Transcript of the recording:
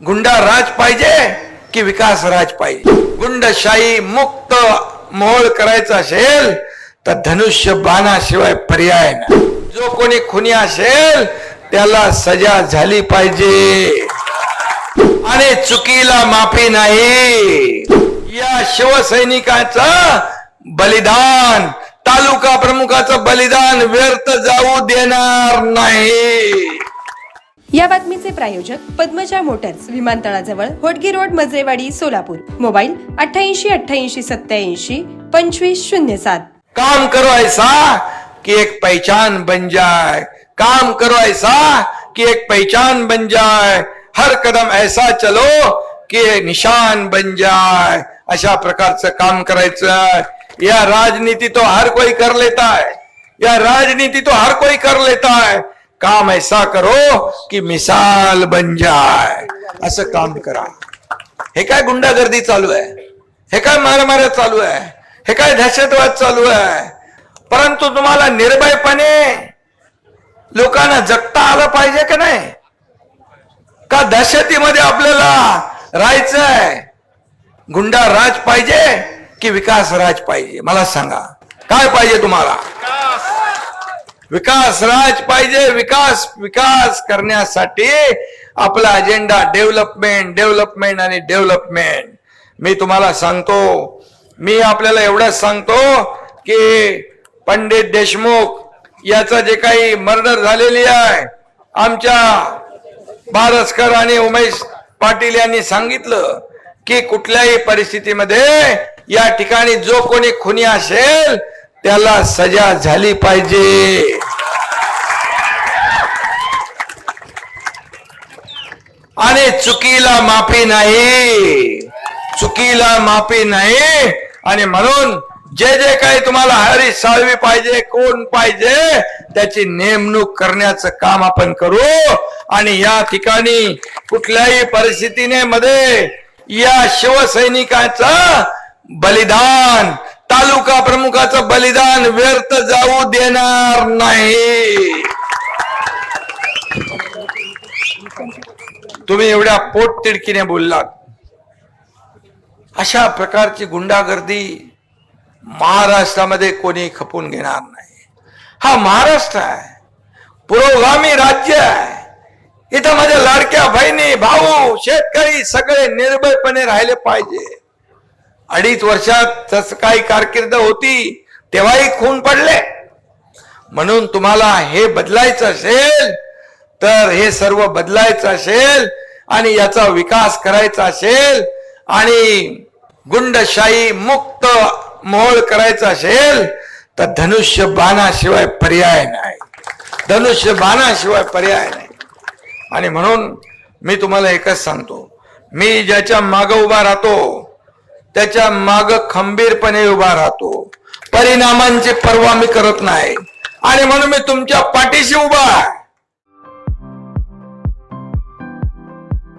गुंडा राज पाहिजे की विकास राज पाहिजे? गुंडशाही मुक्त मोहळ करायचा असेल तर धनुष्य बाणाशिवाय पर्याय नाही. जो कोणी खुनी असेल त्याला सजा झाली पाहिजे. आणि चुकीला माफी नाही. या शिवसैनिकाचं बलिदान तालुका प्रमुखाचं बलिदान व्यर्थ जाऊ देणार नाही. या बातमीचे प्रायोजक पद्मजा मोटर्स विमानतळाजवळ होटगी रोड मजरेवाडी सोलापूर. मोबाईल अठ्ठ्याऐंशी अठ्ठ्याऐंशी सत्याऐंशी पंचवीस शून्य सात. काम करो ऐसा कि एक पहचान बन जाए। काम करो ऐसा कि एक पहचान बन जाए। हर कदम ऐसा चलो कि निशान बन जाए। अशा प्रकारचं काम करायचं या राजनीति तो हर कोई कर लेता है। या राजनीति तो हर कोई कर लेता है। काम ऐसा करो की मिसाल बन जाय असं काम करा. हे काय गुंडागर्दी चालू आहे? हे काय मारामाऱ्या चालू आहे? हे काय दहशतवाद चालू आहे? परंतु तुम्हाला निर्भयपणे लोकांना जगता आलं पाहिजे का नाही? का दहशतीमध्ये आपल्याला राहायचंय गुंडा राज पाहिजे की विकास राज पाहिजे? मला सांगा. काय पाहिजे तुम्हाला? विकास राज पाहिजे विकास विकास करण्यासाठी आपला अजेंडा डेव्हलपमेंट डेव्हलपमेंट आणि डेव्हलपमेंट मी तुम्हाला सांगतो मी आपल्याला एवढंच सांगतो की पंडित देशमुख याचं जे काही मर्डर झालेली आहे आमच्या बारसकर आणि उमेश पाटील यांनी सांगितलं की कुठल्याही परिस्थितीमध्ये या ठिकाणी जो कोणी खुनी असेल त्याला सजा झाली पाहिजे. आणि चुकीला माफी नाही. चुकीला माफी नाही. आणि म्हणून जे जे काही तुम्हाला हरी साळवी पाहिजे कोण पाहिजे त्याची नेमणूक करण्याचं काम आपण करू. आणि या ठिकाणी कुठल्याही परिस्थितीने मध्ये या शिवसैनिकाचं बलिदान तालुका प्रमुखाचं बलिदान व्यर्थ जाऊ देणार नाही. तुम्ही एवढ्या पोट तिडकीने बोललात. अशा प्रकारची गुंडागर्दी महाराष्ट्रामध्ये कोणी खपून घेणार नाही. हा महाराष्ट्र आहे. पुरोगामी राज्य आहे. इथं माझ्या लाडक्या बहिणी भाऊ शेतकरी सगळे निर्भयपणे राहिले पाहिजे. अडीच वर्षात तस काही कारकीर्द होती तेव्हाही खून पडले. म्हणून तुम्हाला हे बदलायचं असेल तर हे सर्व बदलायचं असेल आणि याचा विकास करायचा असेल आणि गुंडशाही मुक्त मोहळ करायचा असेल तर धनुष्य बाणाशिवाय पर्याय नाही. धनुष्य बाणाशिवाय पर्याय नाही. आणि म्हणून मी तुम्हाला एकच सांगतो मी ज्याच्या माग उभा राहतो त्याच्या माग खंबीरपणे उभा राहतो. परिणामांची पर्वा मी करत नाही. आणि म्हणून मी तुमच्या पाठीशी उभा आहे.